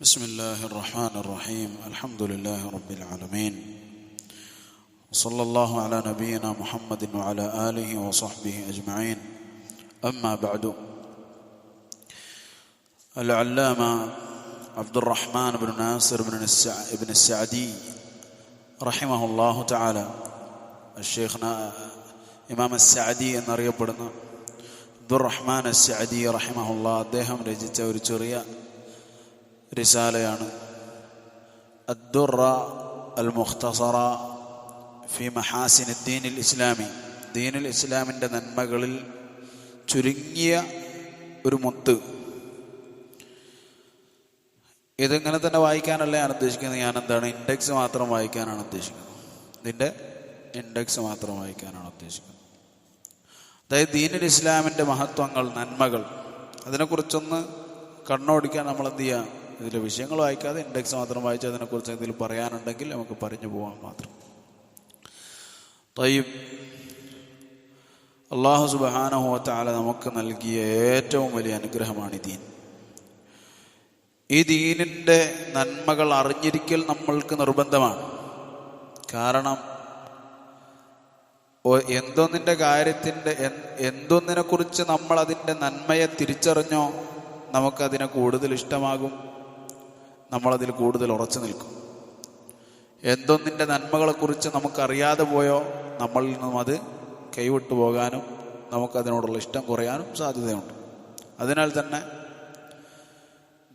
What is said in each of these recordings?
بسم الله الرحمن الرحيم الحمد لله رب العالمين وصلى الله على نبينا محمد وعلى اله وصحبه اجمعين اما بعد العلامه عبد الرحمن بن ناصر بن السع... بن السعدي رحمه الله تعالى الشيخ ഇമാം അസാദി എന്നറിയപ്പെടുന്ന അബ്ദുറഹ്മാൻ അസാദി റഹിമഹുല്ല അദ്ദേഹം രചിച്ച ഒരു ചെറിയ റിസാലയാണ് അദ്ദുറ അൽ മുഖ്തസറ ഫി മഹാസിൻ ദീനിൽ ഇസ്ലാമി. ദീനുൽ ഇസ്ലാമിന്റെ നന്മകളിൽ ചുരുങ്ങിയ ഒരു മുത്ത്. ഇതിങ്ങനെ തന്നെ വായിക്കാനല്ല ഞാൻ ഉദ്ദേശിക്കുന്നത്? ഞാൻ എന്താണ് ഇൻഡെക്സ് മാത്രം വായിക്കാനാണ് ഉദ്ദേശിക്കുന്നത്. ഇതിന്റെ ഇൻഡെക്സ് മാത്രം വായിക്കാനാണ് ഉദ്ദേശിക്കുന്നത്. അതായത് ദീനുൽ ഇസ്ലാമിന്റെ മഹത്വങ്ങൾ നന്മകൾ അതിനെക്കുറിച്ചൊന്ന് കണ്ണോടിക്കാൻ നമ്മൾ എന്ത് ചെയ്യുക? ഇതിലെ വിഷയങ്ങൾ വായിക്കാതെ ഇൻഡെക്സ് മാത്രം വായിച്ച് അതിനെക്കുറിച്ച് എന്തെങ്കിലും പറയാനുണ്ടെങ്കിൽ നമുക്ക് പറഞ്ഞു പോകാൻ മാത്രം. തയ്യബ് അള്ളാഹു സുബാനഹുവത്താല നമുക്ക് നൽകിയ ഏറ്റവും വലിയ അനുഗ്രഹമാണ് ഈ ദീൻ. ഈ ദീനിന്റെ നന്മകൾ അറിഞ്ഞിരിക്കൽ നമ്മൾക്ക് നിർബന്ധമാണ്. കാരണം എന്തൊന്നിന്റെ കാര്യത്തിന്റെ എന്തൊന്നിനെക്കുറിച്ച് നമ്മൾ അതിന്റെ നന്മയെ തിരിച്ചറിഞ്ഞോ നമുക്കതിനെ കൂടുതൽ ഇഷ്ടമാകും. നമ്മളതിൽ കൂടുതൽ ഉറച്ചു നിൽക്കും. എന്തൊന്നിന്റെ നന്മകളെക്കുറിച്ച് നമുക്കറിയാതെ പോയോ നമ്മളിൽ നിന്നും അത് കൈവിട്ടു പോകാനും നമുക്കതിനോടുള്ള ഇഷ്ടം കുറയാനും സാധ്യതയുണ്ട്. അതിനാൽ തന്നെ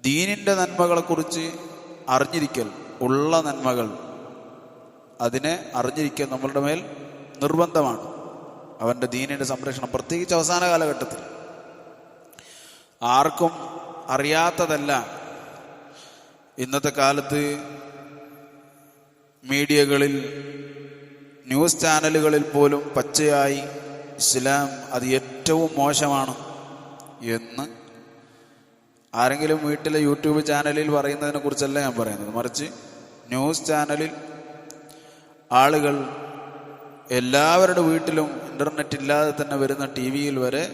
ദീനിന്റെ നന്മകളെക്കുറിച്ച് അറിഞ്ഞിരിക്കൽ ഉള്ള നന്മകൾ അതിനെ അറിഞ്ഞിരിക്കൽ നമ്മളുടെ മേൽ നിർബന്ധമാണ്. അവന്റെ ദീനിന്റെ സംരക്ഷണം പ്രത്യേകിച്ച് അവസാന കാലഘട്ടത്തിൽ. ആർക്കും അറിയാത്തതല്ല ഇന്നത്തെ കാലത്ത് മീഡിയകളിൽ ന്യൂസ് ചാനലുകളിൽ പോലും പച്ചയായി ഇസ്ലാം അത് ഏറ്റവും മോശമാണ് എന്ന് ആരെങ്കിലും വീട്ടിലെ യൂട്യൂബ് ചാനലിൽ പറയുന്നതിനെ കുറിച്ചല്ല ഞാൻ പറയുന്നത്. മറിച്ച് ന്യൂസ് ചാനലിൽ ആളുകൾ എല്ലാവരുടെ വീട്ടിലും ഇന്റർനെറ്റ് ഇല്ലാതെ തന്നെ വരുന്ന ടി വിയിൽ വരെ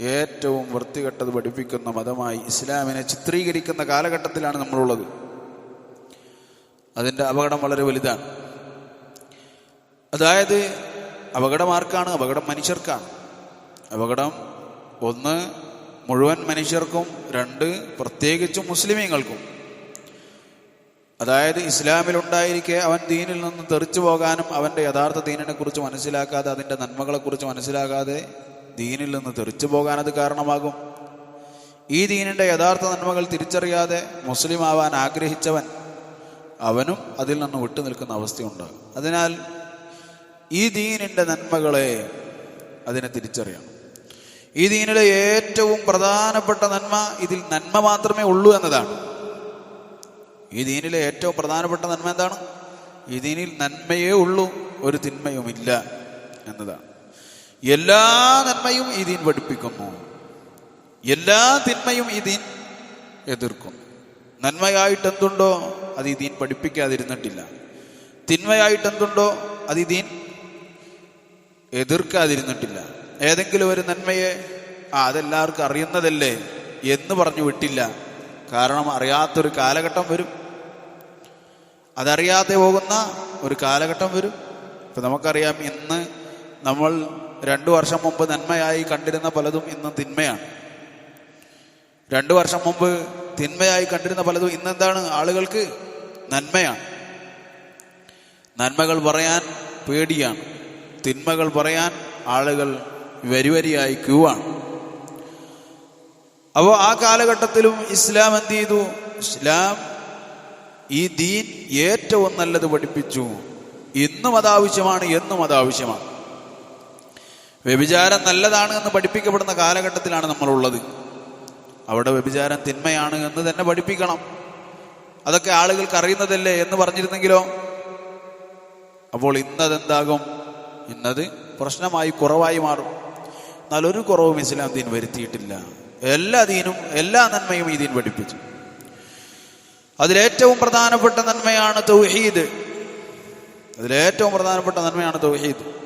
ഏറ്റവും വൃത്തികെട്ടത് പഠിപ്പിക്കുന്ന മതമായി ഇസ്ലാമിനെ ചിത്രീകരിക്കുന്ന കാലഘട്ടത്തിലാണ് നമ്മളുള്ളത്. അതിന്റെ അപകടം വളരെ വലുതാണ്. അതായത് അപകടം ആർക്കാണ്? അപകടം മനുഷ്യർക്കാണ്. അപകടം ഒന്ന് മുഴുവൻ മനുഷ്യർക്കും രണ്ട് പ്രത്യേകിച്ചും മുസ്ലിമീങ്ങൾക്കും. അതായത് ഇസ്ലാമിലുണ്ടായിരിക്കെ അവൻ ദീനിൽ നിന്ന് തെറിച്ചു പോകാനും അവന്റെ യഥാർത്ഥ ദീനിനെക്കുറിച്ച് മനസ്സിലാക്കാതെ അതിന്റെ നന്മകളെക്കുറിച്ച് മനസ്സിലാക്കാതെ ദീനിൽ നിന്ന് തെറിച്ചു പോകാൻ അത് കാരണമാകും. ഈ ദീനിന്റെ യഥാർത്ഥ നന്മകൾ തിരിച്ചറിയാതെ മുസ്ലിം ആവാൻ ആഗ്രഹിച്ചവൻ അവനും അതിൽ നിന്ന് വിട്ടു നിൽക്കുന്ന അവസ്ഥയുണ്ടാകും അതിനാൽ ഈ ദീനിന്റെ നന്മകളെ അതിനെ തിരിച്ചറിയണം. ഈ ദീനിലെ ഏറ്റവും പ്രധാനപ്പെട്ട നന്മ ഇതിൽ നന്മ മാത്രമേ ഉള്ളൂ എന്നതാണ്. ഈ ദീനിലെ ഏറ്റവും പ്രധാനപ്പെട്ട നന്മ എന്താണ്? ഈ ദീനിൽ നന്മയേ ഉള്ളൂ ഒരു തിന്മയുമില്ല എന്നതാണ്. എല്ലാ നന്മയും ദീൻ പഠിപ്പിക്കുന്നു എല്ലാ തിന്മയും ഈ എതിർക്കും നന്മയായിട്ട് എന്തുണ്ടോ അത് ദീൻ പഠിപ്പിക്കാതിരുന്നിട്ടില്ല. തിന്മയായിട്ട് എന്തുണ്ടോ അത് ദീൻ എതിർക്കാതിരുന്നിട്ടില്ല. ഏതെങ്കിലും ഒരു നന്മയെ ആ അതെല്ലാവർക്കും അറിയുന്നതല്ലേ എന്ന് പറഞ്ഞു വിട്ടില്ല. കാരണം അറിയാത്തൊരു കാലഘട്ടം വരും. അതറിയാതെ പോകുന്ന ഒരു കാലഘട്ടം വരും. ഇപ്പൊ നമുക്കറിയാം ഇന്ന് നമ്മൾ രണ്ടു വർഷം മുമ്പ് നന്മയായി കണ്ടിരുന്ന പലതും ഇന്ന് തിന്മയാണ്. രണ്ടു വർഷം മുമ്പ് തിന്മയായി കണ്ടിരുന്ന പലതും ഇന്നെന്താണ്? ആളുകൾക്ക് നന്മയാണ്. നന്മകൾ പറയാൻ പേടിയാണ്. തിന്മകൾ പറയാൻ ആളുകൾ വരിവരിയായി ക്യൂ ആണ് അപ്പോൾ ആ കാലഘട്ടത്തിലും ഇസ്ലാം എന്ത് ചെയ്തു? ഇസ്ലാം ഈ ദീൻ ഏറ്റവും നല്ലത് പഠിപ്പിച്ചു. ഇന്നും അതാവശ്യമാണ് എന്നും അതാവശ്യമാണ് വ്യഭിചാരം നല്ലതാണ് എന്ന് പഠിപ്പിക്കപ്പെടുന്ന കാലഘട്ടത്തിലാണ് നമ്മളുള്ളത്. അവിടെ വ്യഭിചാരം തിന്മയാണ് എന്ന് തന്നെ പഠിപ്പിക്കണം. അതൊക്കെ ആളുകൾക്ക് അറിയുന്നതല്ലേ എന്ന് പറഞ്ഞിരുന്നെങ്കിലോ? അപ്പോൾ ഇന്നതെന്താകും? ഇന്നത് പ്രശ്നമായി കുറവായി മാറും. എന്നാൽ ഒരു കുറവും ഇസ്ലാം ദീൻ വരുത്തിയിട്ടില്ല. എല്ലാ ദീനും എല്ലാ നന്മയും ഈ ദീൻ പഠിപ്പിച്ചു. അതിലേറ്റവും പ്രധാനപ്പെട്ട നന്മയാണ് തൗഹീദ്. അതിലേറ്റവും പ്രധാനപ്പെട്ട നന്മയാണ് തൗഹീദ്.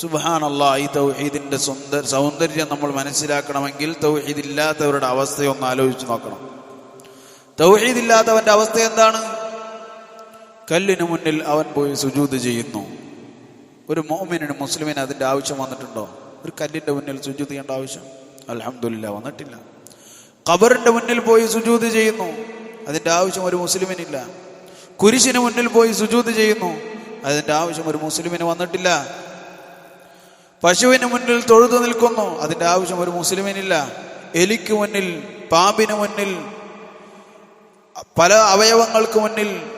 സുബാനല്ല ഈ തൗഹീദിന്റെ സുന്ദ സൗന്ദര്യം നമ്മൾ മനസ്സിലാക്കണമെങ്കിൽ തൗഹീദ് ഇല്ലാത്തവരുടെ അവസ്ഥയൊന്ന് ആലോചിച്ച് നോക്കണം. തൗഹീദില്ലാത്തവന്റെ അവസ്ഥ എന്താണ്? കല്ലിന് മുന്നിൽ അവൻ പോയി സുജൂത് ചെയ്യുന്നു. ഒരു മോമിനും മുസ്ലിമിന് അതിന്റെ ആവശ്യം വന്നിട്ടുണ്ടോ? ഒരു കല്ലിന്റെ മുന്നിൽ സുജൂത് ചെയ്യേണ്ട ആവശ്യം? അലഹമില്ല വന്നിട്ടില്ല. ഖബറിന്റെ മുന്നിൽ പോയി സുജൂത് ചെയ്യുന്നു. അതിന്റെ ആവശ്യം ഒരു മുസ്ലിമിനില്ല. കുരിശിന് മുന്നിൽ പോയി സുജൂത് ചെയ്യുന്നു. അതിന്റെ ആവശ്യം ഒരു മുസ്ലിമിന് വന്നിട്ടില്ല. പശുവിന് മുന്നിൽ തൊഴുതു നിൽക്കുന്നു. അതിന്റെ ആവശ്യം ഒരു മുസ്ലിമിനില്ല. എലിക്ക് മുന്നിൽ പാമ്പിന് മുന്നിൽ പല അവയവങ്ങൾക്ക് മുന്നിൽ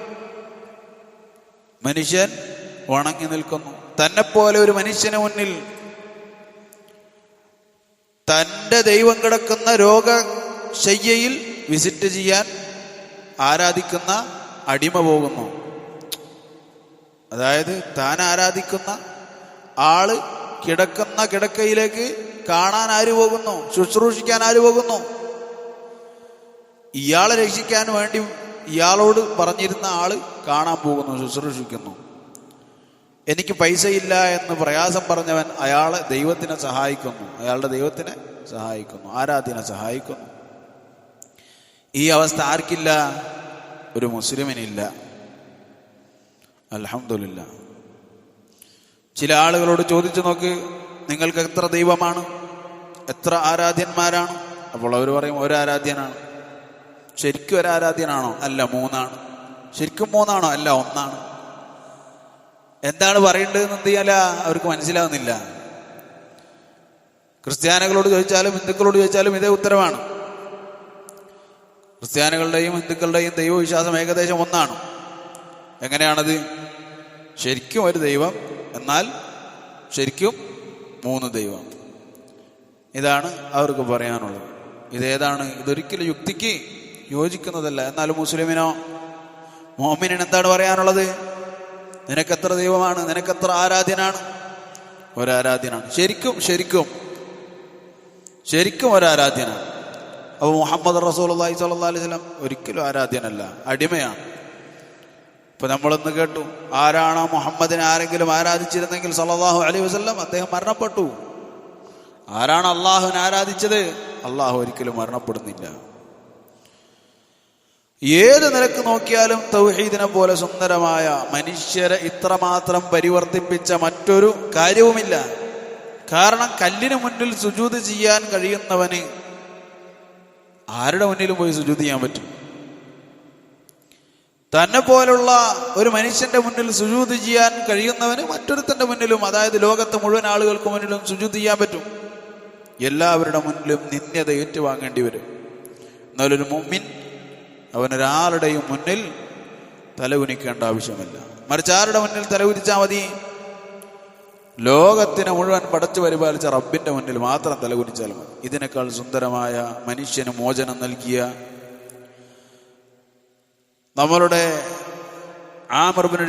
മനുഷ്യൻ ഉണങ്ങി നിൽക്കുന്നു. തന്നെപ്പോലെ ഒരു മനുഷ്യന് മുന്നിൽ തന്റെ ദൈവം കിടക്കുന്ന രോഗശയ്യയിൽ വിസിറ്റ് ചെയ്യാൻ ആരാധിക്കുന്ന അടിമ പോകുന്നു. അതായത് താൻ ആരാധിക്കുന്ന ആൾ കിടക്കുന്ന കിടക്കയിലേക്ക് കാണാൻ ആര് പോകുന്നു? ശുശ്രൂഷിക്കാൻ ആര് പോകുന്നു? ഇയാളെ രക്ഷിക്കാൻ വേണ്ടി ഇയാളോട് പറഞ്ഞിരുന്ന ആൾ കാണാൻ പോകുന്നു ശുശ്രൂഷിക്കുന്നു. എനിക്ക് പൈസയില്ല എന്ന് പ്രയാസം പറഞ്ഞവൻ അയാളെ ദൈവത്തിനെ സഹായിക്കുന്നു. അയാളുടെ ദൈവത്തിനെ സഹായിക്കുന്നു. ആരാധ്യനെ സഹായിക്കുന്നു? ഈ അവസ്ഥ ആർക്കില്ല? ഒരു മുസ്ലിമിനില്ല. അലഹമില്ല ചില ആളുകളോട് ചോദിച്ചു നോക്ക് നിങ്ങൾക്ക് എത്ര ദൈവമാണ്? എത്ര ആരാധ്യന്മാരാണ്? അപ്പോൾ അവർ പറയും ഒരു ആരാധ്യനാണ് ശരിക്കും ഒരു ആരാധ്യനാണോ അല്ല മൂന്നാണ്. ശരിക്കും മൂന്നാണോ? അല്ല ഒന്നാണ്. എന്താണ് പറയേണ്ടതെന്ന് എന്ത് ചെയ്യാല അവർക്ക് മനസ്സിലാവുന്നില്ല. ക്രിസ്ത്യാനികളോട് ചോദിച്ചാലും ഹിന്ദുക്കളോട് ചോദിച്ചാലും ഇതേ ഉത്തരവാണ്. ക്രിസ്ത്യാനികളുടെയും ഹിന്ദുക്കളുടെയും ദൈവവിശ്വാസം ഏകദേശം ഒന്നാണ്. എങ്ങനെയാണത്? ശരിക്കും ഒരു ദൈവം എന്നാൽ ശരിക്കും മൂന്ന് ദൈവം. ഇതാണ് അവർക്ക് പറയാനുള്ളത്. ഇതേതാണ് ഇതൊരിക്കലും യുക്തിക്ക് യോജിക്കുന്നതല്ല. എന്നാൽ മുസ്ലിമിനോ മോമിനിന് എന്താണ് പറയാനുള്ളത്? നിനക്കെത്ര ദൈവമാണ്? നിനക്കെത്ര ആരാധ്യനാണ്? ഒരാരാധ്യനാണ്. ശരിക്കും ശരിക്കും ശരിക്കും ഒരാരാധ്യനാണ്. അപ്പോൾ മുഹമ്മദ് റസൂൽ അള്ളഹി സ്വല്ലാ അലൈഹി സ്വലം ഒരിക്കലും ആരാധ്യനല്ല. അടിമയാണ്. ഇപ്പൊ നമ്മളൊന്ന് കേട്ടു. ആരാണോ മുഹമ്മദിനെ ആരെങ്കിലും ആരാധിച്ചിരുന്നെങ്കിൽ സല്ലല്ലാഹു അലൈഹി വസല്ലം അദ്ദേഹം മരണപ്പെട്ടു. ആരാണ് അള്ളാഹുവിനെ ആരാധിച്ചത്? അള്ളാഹു ഒരിക്കലും മരണപ്പെടുന്നില്ല. ഏത് നിരക്ക് നോക്കിയാലും തൗഹീദിനെ പോലെ സുന്ദരമായ മനുഷ്യരെ ഇത്രമാത്രം പരിവർത്തിപ്പിച്ച മറ്റൊരു കാര്യവുമില്ല. കാരണം കല്ലിന് മുന്നിൽ സുജൂത് ചെയ്യാൻ കഴിയുന്നവന് ആരുടെ മുന്നിലും പോയി സുജൂത് ചെയ്യാൻ പറ്റും? തന്നെ പോലുള്ള ഒരു മനുഷ്യന്റെ മുന്നിൽ സുജൂത് ചെയ്യാൻ കഴിയുന്നവന് മറ്റൊരുത്തന്റെ മുന്നിലും അതായത് ലോകത്തെ മുഴുവൻ ആളുകൾക്ക് മുന്നിലും സുജൂത് ചെയ്യാൻ പറ്റും. എല്ലാവരുടെ മുന്നിലും നിന്ദ്യത ഏറ്റുവാങ്ങേണ്ടി വരും. എന്നാലൊരു മുമ്മിൻ അവനൊരാളുടെയും മുന്നിൽ തലകുനിക്കേണ്ട ആവശ്യമില്ല. മറിച്ച് ആരുടെ മുന്നിൽ തലകുനിച്ചാൽ മതി? ലോകത്തിനെ മുഴുവൻ പടച്ചു പരിപാലിച്ച റബ്ബിന്റെ മുന്നിൽ മാത്രം തലകുനിച്ചാൽ മതി. ഇതിനേക്കാൾ സുന്ദരമായ മനുഷ്യന് മോചനം നൽകിയ നമ്മളുടെ ആമർബിൻ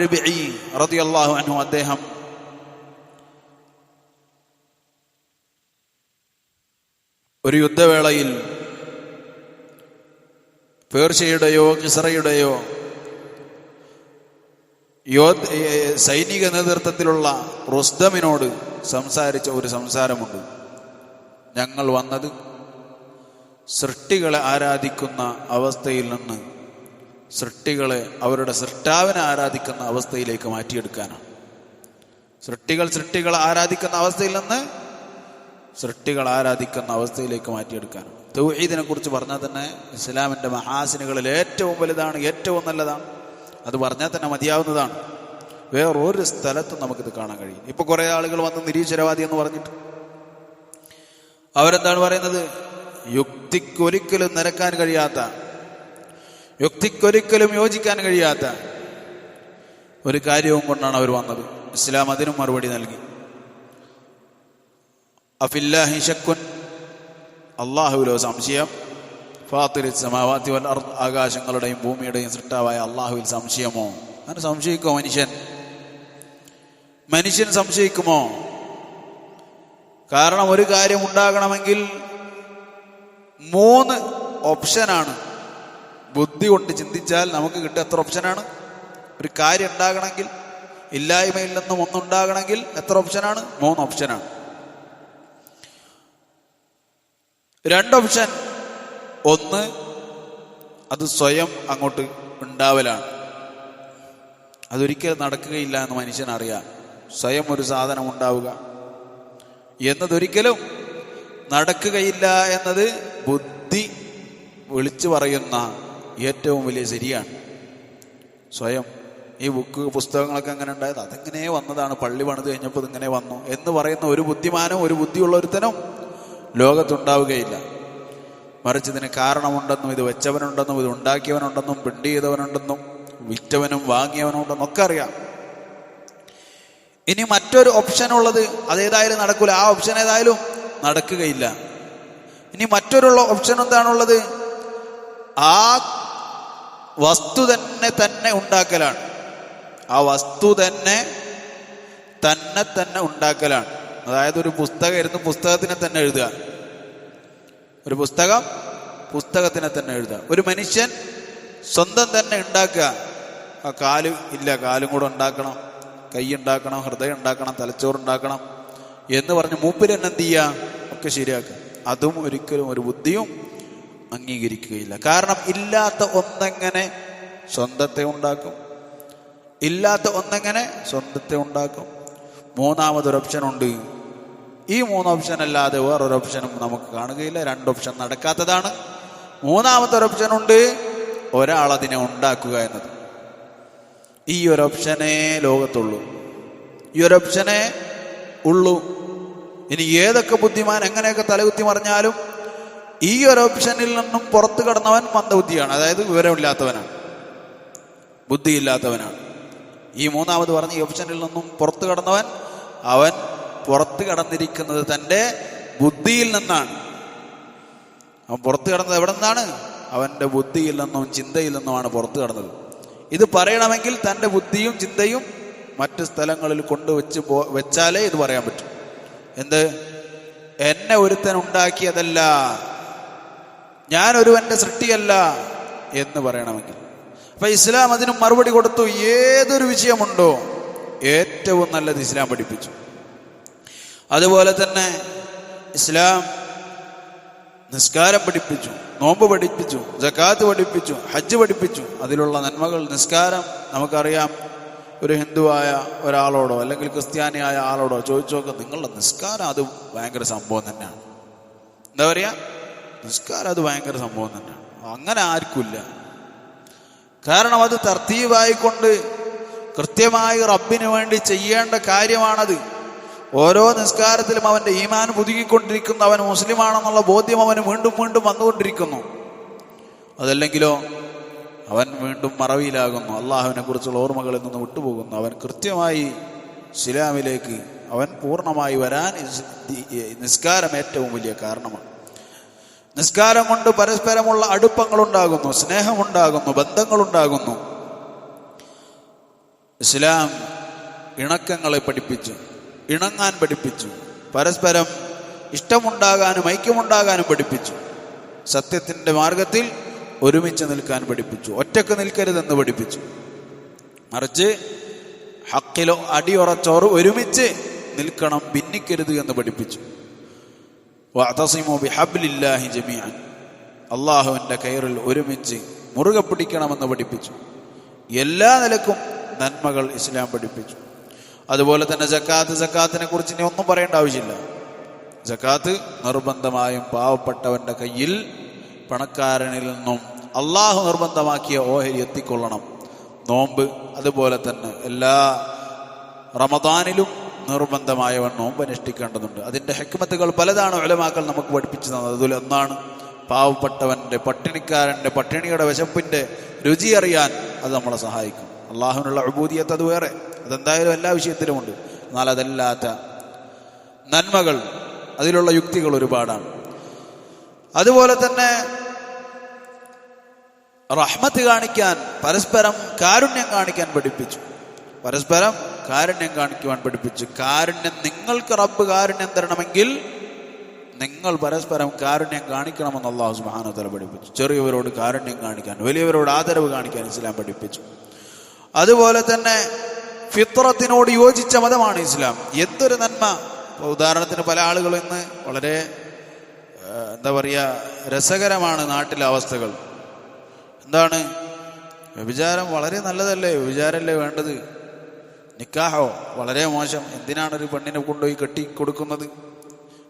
അൻഹു അദ്ദേഹം ഒരു യുദ്ധവേളയിൽ പേർഷ്യയുടെയോ കിസറയുടെയോ യോ സൈനിക നേതൃത്വത്തിലുള്ള റുസ്തമിനോട് സംസാരിച്ച ഒരു സംസാരമുണ്ട്. ഞങ്ങൾ വന്നത് സൃഷ്ടികളെ ആരാധിക്കുന്ന അവസ്ഥയിൽ നിന്ന് സൃഷ്ടികളെ അവരുടെ സൃഷ്ടാവിനെ ആരാധിക്കുന്ന അവസ്ഥയിലേക്ക് മാറ്റിയെടുക്കാനാണ്. സൃഷ്ടികൾ സൃഷ്ടികളെ ആരാധിക്കുന്ന അവസ്ഥയിൽ നിന്ന് സൃഷ്ടികൾ ആരാധിക്കുന്ന അവസ്ഥയിലേക്ക് മാറ്റിയെടുക്കാനാണ്. തൗഹീദിനെ കുറിച്ച് പറഞ്ഞാൽ തന്നെ ഇസ്ലാമിന്റെ മഹാസിനുകളിൽ ഏറ്റവും വലുതാണ് ഏറ്റവും നല്ലതാണ്. അത് പറഞ്ഞാൽ തന്നെ മതിയാവുന്നതാണ്. വേറൊരു സ്ഥലത്തും നമുക്കിത് കാണാൻ കഴിയും. ഇപ്പൊ കുറെ ആളുകൾ വന്ന് നിരീശ്വരവാദി എന്ന് പറഞ്ഞിട്ട്. അവരെന്താണ് പറയുന്നത്? യുക്തിക്കൊരിക്കലും നിരക്കാൻ കഴിയാത്ത യുക്തിക്കൊരിക്കലും യോജിക്കാൻ കഴിയാത്ത ഒരു കാര്യവും കൊണ്ടാണ് അവർ വന്നത്. ഇസ്ലാം അതിനും മറുപടി നൽകി. അഫില്ലാഹി ഷക്കുൻ അള്ളാഹുവിലോ സംശയം. ഫാത്തിരി സമാവാത്തി വൽ ആകാശങ്ങളുടെയും ഭൂമിയുടെയും സൃഷ്ടാവായ അള്ളാഹുവിൽ സംശയമോ? അങ്ങനെ സംശയിക്കുമോ മനുഷ്യൻ? മനുഷ്യൻ സംശയിക്കുമോ? കാരണം ഒരു കാര്യം ഉണ്ടാകണമെങ്കിൽ മൂന്ന് ഓപ്ഷനാണ്. ബുദ്ധി കൊണ്ട് ചിന്തിച്ചാൽ നമുക്ക് കിട്ടുക എത്ര ഓപ്ഷനാണ് ഒരു കാര്യം ഉണ്ടാകണമെങ്കിൽ ഇല്ലായ്മയിൽ നിന്നും ഒന്നുണ്ടാകണമെങ്കിൽ എത്ര ഓപ്ഷനാണ് മൂന്ന് ഓപ്ഷനാണ് രണ്ട് ഓപ്ഷൻ ഒന്ന് അത് സ്വയം അങ്ങോട്ട് ഉണ്ടാവലാണ്. അതൊരിക്കലും നടക്കുകയില്ല എന്ന് മനുഷ്യൻ മനുഷ്യനറിയാം സ്വയം ഒരു സാധനം ഉണ്ടാവുക. എന്നതൊരിക്കലും നടക്കുകയില്ല എന്നത് ബുദ്ധി വിളിച്ചു പറയുന്ന ഏറ്റവും വലിയ ശരിയാണ്. സ്വയം ഈ ബുക്ക് പുസ്തകങ്ങളൊക്കെ അങ്ങനെ ഉണ്ടായത്? അതെങ്ങനെ വന്നതാണ്. പള്ളി പണിത് കഴിഞ്ഞപ്പോൾ ഇതിങ്ങനെ വന്നു. എന്ന് പറയുന്ന ഒരു ബുദ്ധിമാനും ഒരു ബുദ്ധിയുള്ള ഒരുത്തനും ലോകത്തുണ്ടാവുകയില്ല. മറിച്ച് ഇതിന് കാരണമുണ്ടെന്നും ഇത് വെച്ചവനുണ്ടെന്നും ഇത് ഉണ്ടാക്കിയവനുണ്ടെന്നും പിണ്ടി ചെയ്തവനുണ്ടെന്നും വിറ്റവനും വാങ്ങിയവനുണ്ടെന്നും ഒക്കെ അറിയാം. ഇനി മറ്റൊരു ഓപ്ഷൻ ഉള്ളത് അതേതായാലും നടക്കൂല. ആ ഓപ്ഷൻ ഏതായാലും നടക്കുകയില്ല. ഇനി മറ്റൊരു ഓപ്ഷൻ എന്താണുള്ളത്? ആ വസ്തു തന്നെ തന്നെ ഉണ്ടാക്കലാണ്. ആ വസ്തു തന്നെ തന്നെ തന്നെ ഉണ്ടാക്കലാണ്. അതായത് ഒരു പുസ്തകം ഇരുന്ന് പുസ്തകത്തിനെ തന്നെ എഴുതുക. ഒരു പുസ്തകം പുസ്തകത്തിനെ തന്നെ എഴുതുക. ഒരു മനുഷ്യൻ സ്വന്തം തന്നെ ഉണ്ടാക്കുക. ആ കാൽ ഇല്ല കാലും കൂടെ ഉണ്ടാക്കണം. കൈ ഉണ്ടാക്കണം ഹൃദയം ഉണ്ടാക്കണം തലച്ചോറ് ഉണ്ടാക്കണം എന്ന് പറഞ്ഞ് മൂപ്പിൽ തന്നെ എന്ത് ചെയ്യുക? ഒക്കെ ശരിയാക്കുക. അതും ഒരിക്കലും ഒരു ബുദ്ധിയും അംഗീകരിക്കുകയില്ല. കാരണം ഇല്ലാത്ത ഒന്നെങ്ങനെ സ്വന്തത്തെ ഉണ്ടാക്കും? ഇല്ലാത്ത ഒന്നെങ്ങനെ സ്വന്തത്തെ ഉണ്ടാക്കും? മൂന്നാമതൊരു ഓപ്ഷൻ ഉണ്ട് ഈ മൂന്ന് ഓപ്ഷൻ അല്ലാതെ വേറൊരു ഓപ്ഷനും നമുക്ക് കാണുകയില്ല. രണ്ട് ഓപ്ഷൻ നടക്കാത്തതാണ്. മൂന്നാമത്തെ ഒരു ഓപ്ഷൻ ഉണ്ട് ഒരാൾ അതിനെ ഉണ്ടാക്കുക എന്നത്. ഈ ഒരു ഓപ്ഷനേ ലോകത്തുള്ളൂ. ഈ ഒരു ഓപ്ഷനേ ഉള്ളൂ. ഇനി ഏതൊക്കെ ബുദ്ധിമാൻ എങ്ങനെയൊക്കെ തലകുത്തി മറിഞ്ഞാലും ഈ ഒരു ഓപ്ഷനിൽ നിന്നും പുറത്തു കടന്നവൻ മന്ദബുദ്ധിയാണ്. അതായത് വിവരമില്ലാത്തവനാണ്. ബുദ്ധിയില്ലാത്തവനാണ്. ഈ മൂന്നാമത് പറഞ്ഞ ഈ ഓപ്ഷനിൽ നിന്നും പുറത്തു കടന്നവൻ അവൻ പുറത്തു കടന്നിരിക്കുന്നത് തന്റെ ബുദ്ധിയിൽ നിന്നാണ്. അവൻ പുറത്തു കടന്നത് എവിടെ നിന്നാണ്? അവന്റെ ബുദ്ധിയിൽ നിന്നും ചിന്തയിൽ നിന്നുമാണ് പുറത്തു കടന്നത്. ഇത് പറയണമെങ്കിൽ തന്റെ ബുദ്ധിയും ചിന്തയും മറ്റ് സ്ഥലങ്ങളിൽ കൊണ്ടുവച്ച് പോ വെച്ചാലേ ഇത് പറയാൻ പറ്റും. എന്ത്? എന്നെ ഒരുത്തൻ ഉണ്ടാക്കിയതല്ല. ഞാൻ ഒരുവന്റെ സൃഷ്ടിയല്ല എന്ന് പറയണമെങ്കിൽ. അപ്പൊ ഇസ്ലാം അതിന് മറുപടി കൊടുത്തു. ഏതൊരു വിഷയമുണ്ടോ ഏറ്റവും നല്ലത് ഇസ്ലാം പഠിപ്പിച്ചു. അതുപോലെ തന്നെ ഇസ്ലാം നിസ്കാരം പഠിപ്പിച്ചു നോമ്പ് പഠിപ്പിച്ചു ജക്കാത്ത് പഠിപ്പിച്ചു ഹജ്ജ് പഠിപ്പിച്ചു. അതിലുള്ള നന്മകൾ നിസ്കാരം നമുക്കറിയാം. ഒരു ഹിന്ദുവായ ഒരാളോടോ അല്ലെങ്കിൽ ക്രിസ്ത്യാനിയായ ആളോടോ ചോദിച്ചു നിങ്ങളുടെ നിസ്കാരം അത് ഭയങ്കര സംഭവം തന്നെയാണ്. എന്താ പറയാ? നിസ്കാരം അത് ഭയങ്കര സംഭവം തന്നെയാണ്. അങ്ങനെ ആർക്കുമില്ല. കാരണം അത് തർത്തീവായിക്കൊണ്ട് കൃത്യമായി റബ്ബിന് വേണ്ടി ചെയ്യേണ്ട കാര്യമാണത്. ഓരോ നിസ്കാരത്തിലും അവന്റെ ഈമാൻ പുതുക്കിക്കൊണ്ടിരിക്കുന്നു അവൻ മുസ്ലിമാണെന്നുള്ള ബോധ്യം അവന് വീണ്ടും വീണ്ടും വന്നുകൊണ്ടിരിക്കുന്നു. അതല്ലെങ്കിലോ അവൻ വീണ്ടും മറവിയിലാകുന്നു. അള്ളാഹുവിനെ കുറിച്ചുള്ള ഓർമ്മകളിൽ നിന്ന് വിട്ടുപോകുന്നു. അവൻ കൃത്യമായി ഇസ്ലാമിലേക്ക് അവൻ പൂർണമായി വരാൻ നിസ്കാരം ഏറ്റവും വലിയ കാരണമാണ്. നിസ്കാരം കൊണ്ട് പരസ്പരമുള്ള അടുപ്പങ്ങൾ ഉണ്ടാകുന്നു സ്നേഹമുണ്ടാകുന്നു ബന്ധങ്ങളുണ്ടാകുന്നു. ഇസ്ലാം ഇണക്കങ്ങളെ പഠിപ്പിച്ചു ഇണങ്ങാൻ പഠിപ്പിച്ചു പരസ്പരം ഇഷ്ടമുണ്ടാകാനും ഐക്യമുണ്ടാകാനും പഠിപ്പിച്ചു. സത്യത്തിന്റെ മാർഗത്തിൽ ഒരുമിച്ച് നിൽക്കാൻ പഠിപ്പിച്ചു ഒറ്റയ്ക്ക് നിൽക്കരുതെന്ന് പഠിപ്പിച്ചു. മറിച്ച് ഹക്കിലോ അടിയുറച്ചോറ് ഒരുമിച്ച് നിൽക്കണം ഭിന്നിക്കരുത് എന്ന് പഠിപ്പിച്ചു. വഅതസിമു ബിഹബ്ലില്ലാഹി ജമീഅൻ. അള്ളാഹുവിന്റെ കയറിൽ ഒരുമിച്ച് മുറുകെ പിടിക്കണമെന്ന് പഠിപ്പിച്ചു. എല്ലാ നിലക്കും നന്മകൾ ഇസ്ലാം പഠിപ്പിച്ചു. അതുപോലെ തന്നെ ജക്കാത്ത് ജക്കാത്തിനെ കുറിച്ച് ഇനി ഒന്നും പറയേണ്ട ആവശ്യമില്ല. ജക്കാത്ത് നിർബന്ധമായും പാവപ്പെട്ടവന്റെ കയ്യിൽ പണക്കാരനിൽ നിന്നും അള്ളാഹു നിർബന്ധമാക്കിയ ഓഹരി എത്തിക്കൊള്ളണം. നോമ്പ് അതുപോലെ തന്നെ എല്ലാ റമദാനിലും നിർബന്ധമായവൻ നോമ്പ് അനുഷ്ഠിക്കേണ്ടതുണ്ട്. അതിന്റെ ഹെക്മത്തുകൾ പലതാണ് ഉലമാക്കൾ നമുക്ക് പഠിപ്പിച്ചു തന്നത്. അതിൽ ഒന്നാണ് പാവപ്പെട്ടവന്റെ പട്ടിണിക്കാരന്റെ പട്ടിണിയുടെ വിശപ്പിന്റെ രുചി അറിയാൻ അത് നമ്മളെ സഹായിക്കും. അള്ളാഹുവിനുള്ള അബൂദിയത്ത് അത് വേറെ. അതെന്തായാലും എല്ലാ വിഷയത്തിലുമുണ്ട്. എന്നാൽ അതല്ലാത്ത നന്മകൾ അതിലുള്ള യുക്തികൾ ഒരുപാടാണ്. അതുപോലെ തന്നെ റഹ്മത്ത് കാണിക്കാൻ പരസ്പരം കാരുണ്യം കാണിക്കാൻ പഠിപ്പിച്ചു. പരസ്പരം കാരുണ്യം കാണിക്കുവാൻ പഠിപ്പിച്ചു. കാരുണ്യം നിങ്ങൾക്ക് റബ്ബ് കാരുണ്യം തരണമെങ്കിൽ നിങ്ങൾ പരസ്പരം കാരുണ്യം കാണിക്കണമെന്ന് അള്ളാഹു സുബാനോത്തല പഠിപ്പിച്ചു. ചെറിയവരോട് കാരുണ്യം കാണിക്കാൻ വലിയവരോട് ആദരവ് കാണിക്കാൻ ഇസ്ലാം പഠിപ്പിച്ചു. അതുപോലെ തന്നെ ഫിത്രത്തിനോട് യോജിച്ച മതമാണ് ഇസ്ലാം. എന്തൊരു നന്മ. ഉദാഹരണത്തിന് പല ആളുകളും ഇന്ന് വളരെ എന്താ പറയുക രസകരമാണ് നാട്ടിലെ അവസ്ഥകൾ. എന്താണ്? വ്യഭിചാരം വളരെ നല്ലതല്ലേ? വ്യഭിചാരമല്ലേ വേണ്ടത്? നിക്കാഹോ? വളരെ മോശം. എന്തിനാണ് ഒരു പെണ്ണിനെ കൊണ്ടുപോയി കെട്ടി കൊടുക്കുന്നത്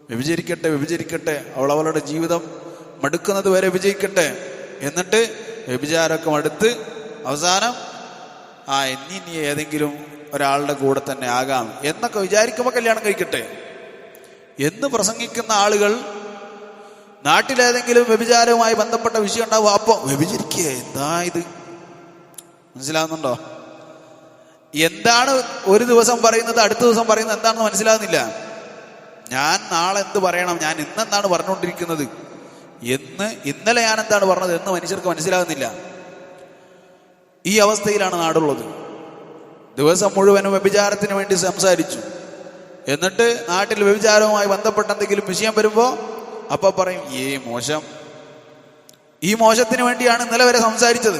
വ്യഭിചരിക്കട്ടെ വ്യഭിചരിക്കട്ടെ. അവൾ അവളുടെ ജീവിതം മടുക്കുന്നത് വരെ വിജയിക്കട്ടെ എന്നിട്ട് വ്യഭിചാരമൊക്കെ മടുത്ത് അവസാനം ആ ഇനി ഇനി ഏതെങ്കിലും ഒരാളുടെ കൂടെ തന്നെ ആകാം എന്നൊക്കെ വിചാരിക്കുമ്പോൾ കല്യാണം കഴിക്കട്ടെ. എന്ന് പ്രസംഗിക്കുന്ന ആളുകൾ നാട്ടിലേതെങ്കിലും വ്യഭിചാരവുമായി ബന്ധപ്പെട്ട വിഷയം ഉണ്ടാവും അപ്പോ വ്യഭിചരിക്കുക എന്താ ഇത്? മനസ്സിലാവുന്നുണ്ടോ? എന്താണ് ഒരു ദിവസം പറയുന്നത് അടുത്ത ദിവസം പറയുന്നത് എന്താണെന്ന് മനസ്സിലാകുന്നില്ല. ഞാൻ നാളെ എന്ത് പറയണം? ഞാൻ ഇന്നെന്താണ് പറഞ്ഞുകൊണ്ടിരിക്കുന്നത്? എന്ന് ഇന്നലെ ഞാൻ എന്താണ് പറഞ്ഞത് എന്ന് മനുഷ്യർക്ക് മനസ്സിലാകുന്നില്ല. ഈ അവസ്ഥയിലാണ് നാടുള്ളത്. ദിവസം മുഴുവനും വ്യഭിചാരത്തിന് വേണ്ടി സംസാരിച്ചു. എന്നിട്ട് നാട്ടിൽ വ്യഭിചാരവുമായി ബന്ധപ്പെട്ട എന്തെങ്കിലും വിഷയം വരുമ്പോൾ അപ്പൊ പറയും ഏ മോശം. ഈ മോശത്തിന് വേണ്ടിയാണ് ഇന്നലെ വരെ സംസാരിച്ചത്.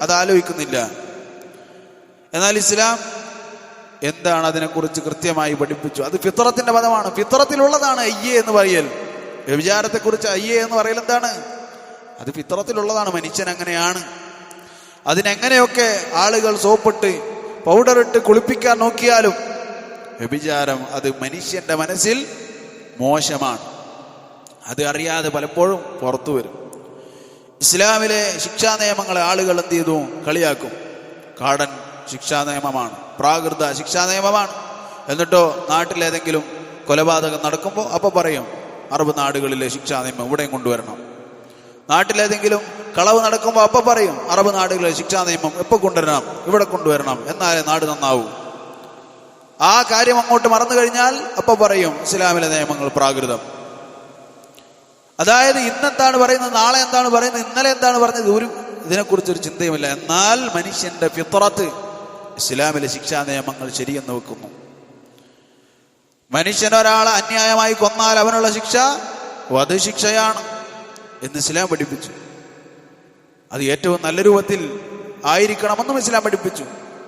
അത് ആലോചിക്കുന്നില്ല. എന്നാൽ ഇസ്ലാം എന്താണ് അതിനെക്കുറിച്ച് കൃത്യമായി പഠിപ്പിച്ചു? അത് ഫിത്രത്തിന്റെ പദമാണ്. ഫിത്രത്തിലുള്ളതാണ് അയ്യേ എന്ന് പറയൽ. വ്യഭിചാരത്തെക്കുറിച്ച് അയ്യേ എന്ന് പറയൽ എന്താണ്? അത് ഫിത്രത്തിലുള്ളതാണ് മനുഷ്യൻ അങ്ങനെയാണ്. അതിനെങ്ങനെയൊക്കെ ആളുകൾ സോപ്പിട്ട് പൗഡറിട്ട് കുളിപ്പിക്കാൻ നോക്കിയാലും വ്യഭിചാരം അത് മനുഷ്യന്റെ മനസ്സിൽ മോശമാണ്. അത് അറിയാതെ പലപ്പോഴും പുറത്തു വരും. ഇസ്ലാമിലെ ശിക്ഷാ നിയമങ്ങളെ ആളുകൾ എന്ത് ചെയ്തു? കളിയാക്കും. കാടൻ ശിക്ഷാ നിയമമാണ് പ്രാകൃത ശിക്ഷാ നിയമമാണ് എന്നിട്ടോ നാട്ടിലേതെങ്കിലും കൊലപാതകം നടക്കുമ്പോൾ അപ്പോൾ പറയും അറബ് നാടുകളിലെ ശിക്ഷാ നിയമം ഇവിടെയും കൊണ്ടുവരണം. നാട്ടിലേതെങ്കിലും കളവ് നടക്കുമ്പോൾ അപ്പം പറയും അറബ് നാടുകളിലെ ശിക്ഷാ നിയമം എപ്പോൾ കൊണ്ടുവരണം ഇവിടെ കൊണ്ടുവരണം എന്നാലേ നാട് നന്നാവൂ. ആ കാര്യം അങ്ങോട്ട് മറന്നു കഴിഞ്ഞാൽ അപ്പൊ പറയും ഇസ്ലാമിലെ നിയമങ്ങൾ പ്രാകൃതം. അതായത് ഇന്നെന്താണ് പറയുന്നത് നാളെ എന്താണ് പറയുന്നത് ഇന്നലെ എന്താണ് പറഞ്ഞത് ഒരു ഇതിനെക്കുറിച്ച് ഒരു ചിന്തയുമില്ല. എന്നാൽ മനുഷ്യന്റെ ഫിത്രത്ത് ഇസ്ലാമിലെ ശിക്ഷാ നിയമങ്ങൾ ശരിയെന്ന് വെക്കുന്നു. മനുഷ്യനൊരാളെ അന്യായമായി കൊന്നാൽ അവനുള്ള ശിക്ഷ വധശിക്ഷയാണ് എന്ന് ഇസ്ലാം പഠിപ്പിച്ചു. അത് ഏറ്റവും നല്ല രൂപത്തിൽ ആയിരിക്കണമെന്നും ഇസ്ലാം പഠിപ്പിച്ചു.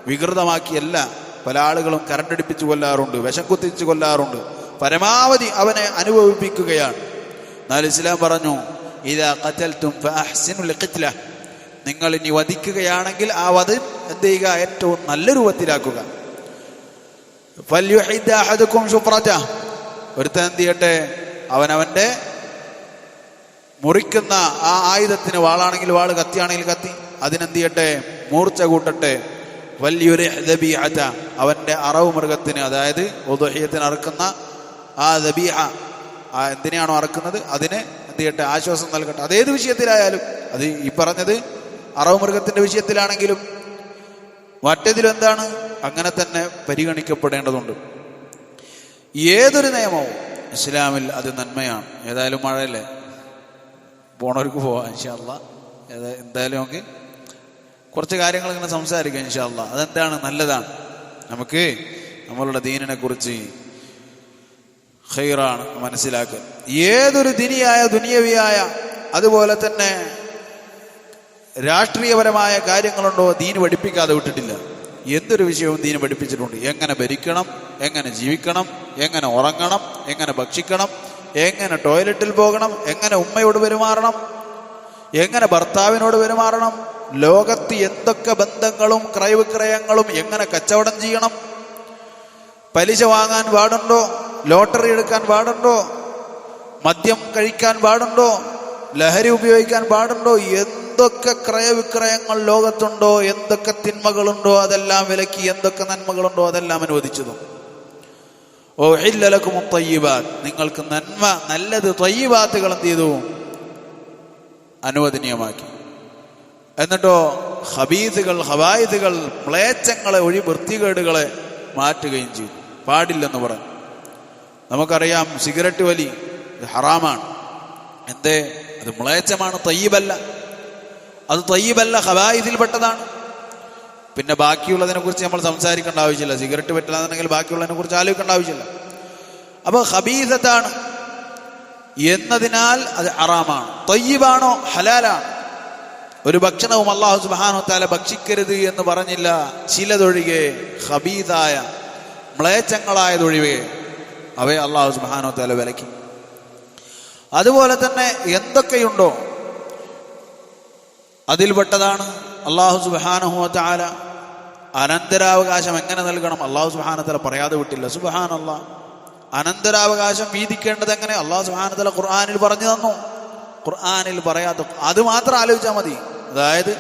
വികൃതമാക്കിയല്ല പല ആളുകളും കരണ്ടടിപ്പിച്ചു കൊല്ലാറുണ്ട് വിഷം കുത്തിച്ച് കൊല്ലാറുണ്ട്. പരമാവധി അവനെ അനുഭവിപ്പിക്കുകയാണ്. എന്നാൽ ഇസ്ലാം പറഞ്ഞു ഇതാ നിങ്ങൾ ഇനി വധിക്കുകയാണെങ്കിൽ ആ വധ എന്ത് ചെയ്യുക? ഏറ്റവും നല്ല രൂപത്തിലാക്കുക. ഒരുത്തൻ എന്ത് ചെയ്യട്ടെ? അവനവന്റെ മുറിക്കുന്ന ആ ആയുധത്തിന് വാളാണെങ്കിൽ വാൾ കത്തിയാണെങ്കിൽ കത്തി. അതിനെന്ത് ചെയ്യട്ടെ? മൂർച്ച കൂട്ടട്ടെ. വലിയൊരു ദബീഅത അവന്റെ അറവ് മൃഗത്തിന് അതായത് ഉദഹീയത്തിന് അറക്കുന്ന ആ ദബി ആ എന്തിനെയാണോ അറക്കുന്നത്? അതിന് എന്ത് ചെയ്യട്ടെ? ആശ്വാസം നൽകട്ടെ. അതേത് വിഷയത്തിലായാലും. അത് ഈ പറഞ്ഞത് അറവ് മൃഗത്തിന്റെ വിഷയത്തിലാണെങ്കിലും മറ്റേതിലും എന്താണ് അങ്ങനെ തന്നെ പരിഗണിക്കപ്പെടേണ്ടതുണ്ട്. ഏതൊരു നിയമവും ഇസ്ലാമിൽ അത് നന്മയാണ്. ഏതായാലും മഴയല്ലേ? പോണവർക്ക് പോവാം ഇൻഷാല്ല എന്തായാലും നമുക്ക് കുറച്ച് കാര്യങ്ങൾ ഇങ്ങനെ സംസാരിക്കാം ഇൻഷാല്ല അതെന്താണ്? നല്ലതാണ്. നമുക്ക് നമ്മളുടെ ദീനിനെ കുറിച്ച് ഖൈറാണ് മനസ്സിലാക്കുക. ഏതൊരു ദിനിയായ ദുനിയവിയായ അതുപോലെ തന്നെ രാഷ്ട്രീയപരമായ കാര്യങ്ങളുണ്ടോ ദീന് പഠിപ്പിക്കാതെ വിട്ടിട്ടില്ല? എന്തൊരു വിഷയവും ദീന് പഠിപ്പിച്ചിട്ടുണ്ട്? എങ്ങനെ ഭരിക്കണം? എങ്ങനെ ജീവിക്കണം? എങ്ങനെ ഉറങ്ങണം? എങ്ങനെ ഭക്ഷിക്കണം? എങ്ങനെ ടോയ്ലറ്റിൽ പോകണം? എങ്ങനെ ഉമ്മയോട് പെരുമാറണം? എങ്ങനെ ഭർത്താവിനോട് പെരുമാറണം? ലോകത്ത് എന്തൊക്കെ ബന്ധങ്ങളും ക്രയവിക്രയങ്ങളും എങ്ങനെ കച്ചവടം ചെയ്യണം? പലിശ വാങ്ങാൻ പാടുണ്ടോ? ലോട്ടറി എടുക്കാൻ പാടുണ്ടോ? മദ്യം കഴിക്കാൻ പാടുണ്ടോ? ലഹരി ഉപയോഗിക്കാൻ പാടുണ്ടോ? എന്തൊക്കെ ക്രയവിക്രയങ്ങൾ ലോകത്തുണ്ടോ എന്തൊക്കെ തിന്മകളുണ്ടോ അതെല്ലാം വിലക്കി എന്തൊക്കെ നന്മകളുണ്ടോ അതെല്ലാം അനുവദിച്ചതും. ഓ ഇല്ലലക്കും തയ്യബാത്ത് നിങ്ങൾക്ക് നന്മ നല്ലത് തയ്യബാത്തുകൾ എന്ത് ചെയ്തു? അനുവദനീയമാക്കി. എന്നിട്ടോ ഹബീസുകൾ ഹവായിദുകൾ മ്ലേച്ഛങ്ങളെ ഒഴി വൃത്തികേടുകളെ മാറ്റുകയും ചെയ്തു. പാടില്ലെന്ന് പറഞ്ഞു. നമുക്കറിയാം സിഗരറ്റ് വലി ഇത് ഹറാമാണ്. എന്തേ? അത് മ്ലേച്ഛമാണ് തയ്യബല്ല അത് തയ്യബല്ല ഹവായിദിൽപ്പെട്ടതാണ് പിന്നെ ബാക്കിയുള്ളതിനെ കുറിച്ച് നമ്മൾ സംസാരിക്കേണ്ട ആവശ്യമില്ല. സിഗരറ്റ് പറ്റില്ലാന്നുണ്ടെങ്കിൽ ബാക്കിയുള്ളതിനെ കുറിച്ച് ആലോചിക്കേണ്ട ആവശ്യമില്ല. അപ്പോൾ ഹബീസത്താണ് എന്നതിനാൽ അത് അറാമാണ് തൊയ്യബാണോ? ഹലാലാണ്. ഒരു ഭക്ഷണവും അള്ളാഹു സുബാനോ താല ഭക്ഷിക്കരുത് എന്ന് പറഞ്ഞില്ല. ചിലതൊഴികെ ഹബീതായ മ്ലേച്ഛങ്ങളായതൊഴികെ അവയെ അള്ളാഹു സുബാനോ താല വിലക്കി. അതുപോലെ തന്നെ എന്തൊക്കെയുണ്ടോ? അതിൽപ്പെട്ടതാണ്. അള്ളാഹു സുബാനഹുല അനന്തരാവകാശം എങ്ങനെ നൽകണം? അള്ളാഹു സുബാനത്തല പറയാതെ വിട്ടില്ല. സുബഹാൻ അള്ളാഹ് അനന്തരാവകാശം വീതിക്കേണ്ടത് എങ്ങനെ? അള്ളാഹു സുബാനത്തല ഖുർആാനിൽ പറഞ്ഞു തന്നു. ഖുർആാനിൽ പറയാത്ത അത് മാത്രം ആലോചിച്ചാൽ മതി. അതായത്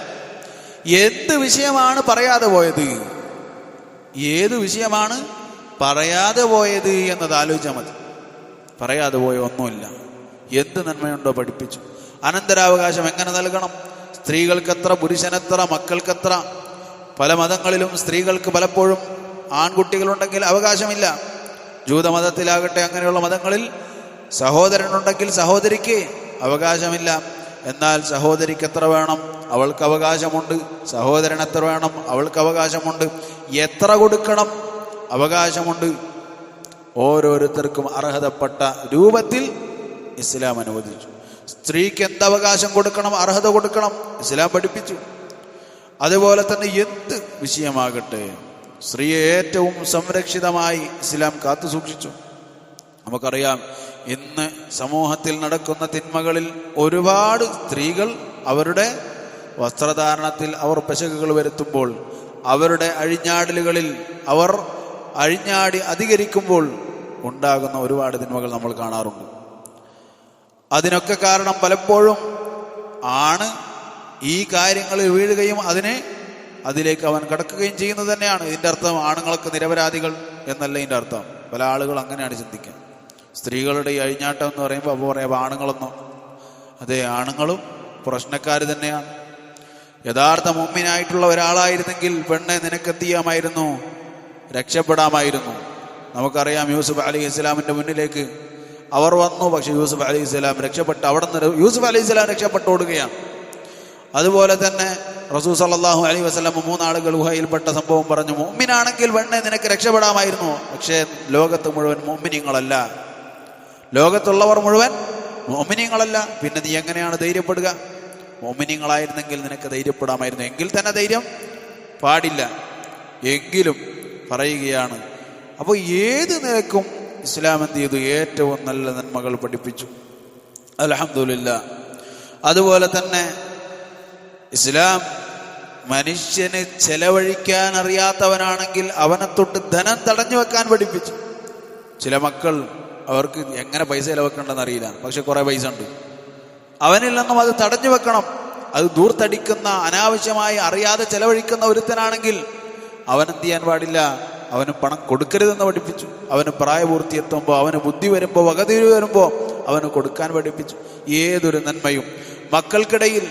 എന്ത് വിഷയമാണ് പറയാതെ പോയത്? ഏത് വിഷയമാണ് പറയാതെ പോയത് എന്നത് ആലോചിച്ചാൽ മതി. പറയാതെ പോയ ഒന്നുമില്ല. എന്ത് നന്മയുണ്ടോ പഠിപ്പിച്ചു. അനന്തരാവകാശം എങ്ങനെ നൽകണം? സ്ത്രീകൾക്കെത്ര പുരുഷനെത്ര മക്കൾക്കെത്ര പല മതങ്ങളിലും സ്ത്രീകൾക്ക് പലപ്പോഴും ആൺകുട്ടികളുണ്ടെങ്കിൽ അവകാശമില്ല. ജൂതമതത്തിലാകട്ടെ അങ്ങനെയുള്ള മതങ്ങളിൽ സഹോദരനുണ്ടെങ്കിൽ സഹോദരിക്ക് അവകാശമില്ല. എന്നാൽ സഹോദരിക്ക് എത്ര വേണം? അവൾക്ക് അവകാശമുണ്ട്. സഹോദരൻ എത്ര വേണം? അവൾക്ക് അവകാശമുണ്ട്. എത്ര കൊടുക്കണം? അവകാശമുണ്ട്. ഓരോരുത്തർക്കും അർഹതപ്പെട്ട രൂപത്തിൽ ഇസ്ലാം അനുവദിച്ചു. സ്ത്രീക്ക് എന്ത് അവകാശം കൊടുക്കണം അർഹത കൊടുക്കണം ഇസ്ലാം പഠിപ്പിച്ചു. അതുപോലെ തന്നെ എന്ത് വിഷയമാകട്ടെ സ്ത്രീയെ ഏറ്റവും സംരക്ഷിതമായി ഇസ്ലാം കാത്തു സൂക്ഷിച്ചു. നമുക്കറിയാം ഇന്ന് സമൂഹത്തിൽ നടക്കുന്ന തിന്മകളിൽ ഒരുപാട് സ്ത്രീകൾ അവരുടെ വസ്ത്രധാരണത്തിൽ അവർ പെശകുകൾ വരുത്തുമ്പോൾ അവരുടെ അഴിഞ്ഞാടലുകളിൽ അവർ അഴിഞ്ഞാടി അധികരിക്കുമ്പോൾ ഉണ്ടാകുന്ന ഒരുപാട് തിന്മകൾ നമ്മൾ കാണാറുണ്ട്. അതിനൊക്കെ കാരണം പലപ്പോഴും ആണ് ഈ കാര്യങ്ങളിൽ വീഴുകയും അതിനെ അതിലേക്ക് അവൻ കടക്കുകയും ചെയ്യുന്നത് തന്നെയാണ്. ഇതിന്റെ അർത്ഥം ആണുങ്ങൾക്ക് നിരപരാധികൾ എന്നല്ല ഇതിന്റെ അർത്ഥം. പല ആളുകൾ അങ്ങനെയാണ് ചിന്തിക്കുക. സ്ത്രീകളുടെ ഈ അഴിഞ്ഞാട്ടം എന്ന് പറയുമ്പോൾ അപ്പോൾ പറയാം ആണുങ്ങളൊന്നും. അതെ ആണുങ്ങളും പ്രശ്നക്കാർ തന്നെയാണ്. യഥാർത്ഥ മുമ്മിനായിട്ടുള്ള ഒരാളായിരുന്നെങ്കിൽ പെണ്ണെ നിനക്കെത്തിയാമായിരുന്നു രക്ഷപ്പെടാമായിരുന്നു. നമുക്കറിയാം യൂസുഫ് അലി ഇസ്ലാമിന്റെ മുന്നിലേക്ക് അവർ വന്നു. പക്ഷെ യൂസുഫ് അലി ഇസ്ലാം രക്ഷപ്പെട്ട് അവിടെ നിന്ന് യൂസുഫ് അലി ഇസ്ലാം രക്ഷപ്പെട്ടോടുകയാണ് അതുപോലെ തന്നെ റസൂ സല്ലാഹു അലൈഹി വസ്ലം മൂന്നാളുകൾ ഗുഹയിൽപ്പെട്ട സംഭവം പറഞ്ഞു മുമ്മിനാണെങ്കിൽ വെണ്ണെ നിനക്ക് രക്ഷപ്പെടാമായിരുന്നു. പക്ഷേ ലോകത്ത് മുഴുവൻ മുമ്മിനിങ്ങളല്ല ലോകത്തുള്ളവർ മുഴുവൻ മോമിനിയങ്ങളല്ല പിന്നെ നീ എങ്ങനെയാണ് ധൈര്യപ്പെടുക? മോമിനിയങ്ങളായിരുന്നെങ്കിൽ നിനക്ക് ധൈര്യപ്പെടാമായിരുന്നു. എങ്കിൽ തന്നെ ധൈര്യം പാടില്ല. എങ്കിലും പറയുകയാണ് അപ്പോൾ ഏത് നിലക്കും ഇസ്ലാം എന്ത് ചെയ്തു? ഏറ്റവും നല്ല നന്മകൾ പഠിപ്പിച്ചു. അലഹമില്ല അതുപോലെ തന്നെ ഇസ്ലാം മനുഷ്യന് ചെലവഴിക്കാൻ അറിയാത്തവനാണെങ്കിൽ അവനെ തൊട്ട് ധനം തടഞ്ഞു വെക്കാൻ പഠിപ്പിച്ചു. ചില മക്കൾ അവർക്ക് എങ്ങനെ പൈസ ചിലവെക്കണ്ടെന്ന് അറിയില്ല. പക്ഷെ കുറെ പൈസ ഉണ്ട്. അവനിൽ നിന്നും അത് തടഞ്ഞു വെക്കണം. അത് ദൂർത്തടിക്കുന്ന അനാവശ്യമായി അറിയാതെ ചെലവഴിക്കുന്ന ഒരുത്തനാണെങ്കിൽ അവൻ എന്ത് ചെയ്യാൻ പാടില്ല? അവന് പണം കൊടുക്കരുതെന്ന് പഠിപ്പിച്ചു. അവന് പ്രായപൂർത്തി എത്തുമ്പോൾ അവന് ബുദ്ധി വരുമ്പോൾ വകതിരി വരുമ്പോൾ അവന് കൊടുക്കാൻ പഠിപ്പിച്ചു. ഏതൊരു നന്മയും മക്കൾക്കിടയിൽ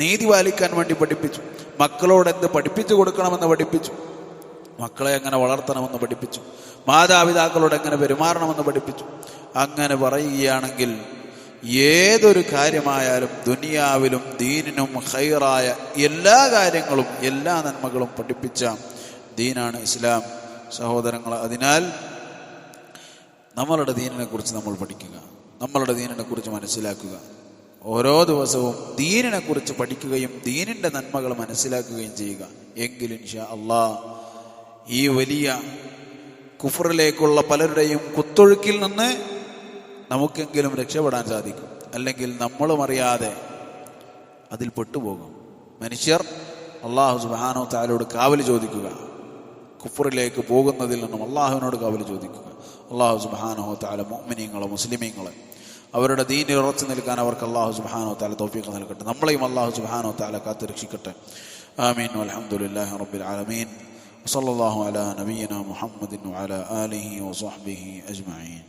നീതി പാലിക്കാൻ വേണ്ടി പഠിപ്പിച്ചു. മക്കളോട് എന്ത് പഠിപ്പിച്ചു കൊടുക്കണമെന്ന് പഠിപ്പിച്ചു. മക്കളെ എങ്ങനെ വളർത്തണമെന്ന് പഠിപ്പിച്ചു. മാതാപിതാക്കളോട് എങ്ങനെ പെരുമാറണമെന്ന് പഠിപ്പിച്ചു. അങ്ങനെ പറയുകയാണെങ്കിൽ ഏതൊരു കാര്യമായാലും ദുനിയാവിലും ദീനിനും ഹൈറായ എല്ലാ കാര്യങ്ങളും എല്ലാ നന്മകളും പഠിപ്പിച്ച ദീനാണ് ഇസ്ലാം. സഹോദരങ്ങൾ അതിനാൽ നമ്മളുടെ ദീനിനെ കുറിച്ച് നമ്മൾ പഠിക്കുക നമ്മളുടെ ദീനിനെ കുറിച്ച് മനസ്സിലാക്കുക. ഓരോ ദിവസവും ദീനിനെ കുറിച്ച് പഠിക്കുകയും ദീനിന്റെ നന്മകൾ മനസ്സിലാക്കുകയും ചെയ്യുക. എങ്കിലും അള്ളാ ഈ വലിയ കുഫറിലേക്കുള്ള പലരുടെയും കുത്തൊഴുക്കിൽ നിന്ന് നമുക്കെങ്കിലും രക്ഷപ്പെടാൻ സാധിക്കും. അല്ലെങ്കിൽ നമ്മളും അറിയാതെ അതിൽ പെട്ടുപോകും. മനുഷ്യർ അള്ളാഹു സുബാനോ താലോട് കാവൽ ചോദിക്കുക. കുഫറിലേക്ക് പോകുന്നതിൽ നിന്നും അള്ളാഹുവിനോട് കാവൽ ചോദിക്കുക അള്ളാഹു സുബാനോ താല മോമിനിയങ്ങളെ മുസ്ലിമീങ്ങളെ അവരുടെ ദീനിൽ ഉറച്ചു നിൽക്കാൻ അവർക്ക് അള്ളാഹു സുബാനോ താല തോഫീക്ക് നൽകട്ടെ നമ്മളെയും അള്ളാഹു സുബാനോ താല കാത്ത് രക്ഷിക്കട്ടെ ആമീൻ അലഹമുല്ലാഹി റബ്ബിൽ ആലമീൻ وصلى الله على نبينا محمد وعلى آله وصحبه أجمعين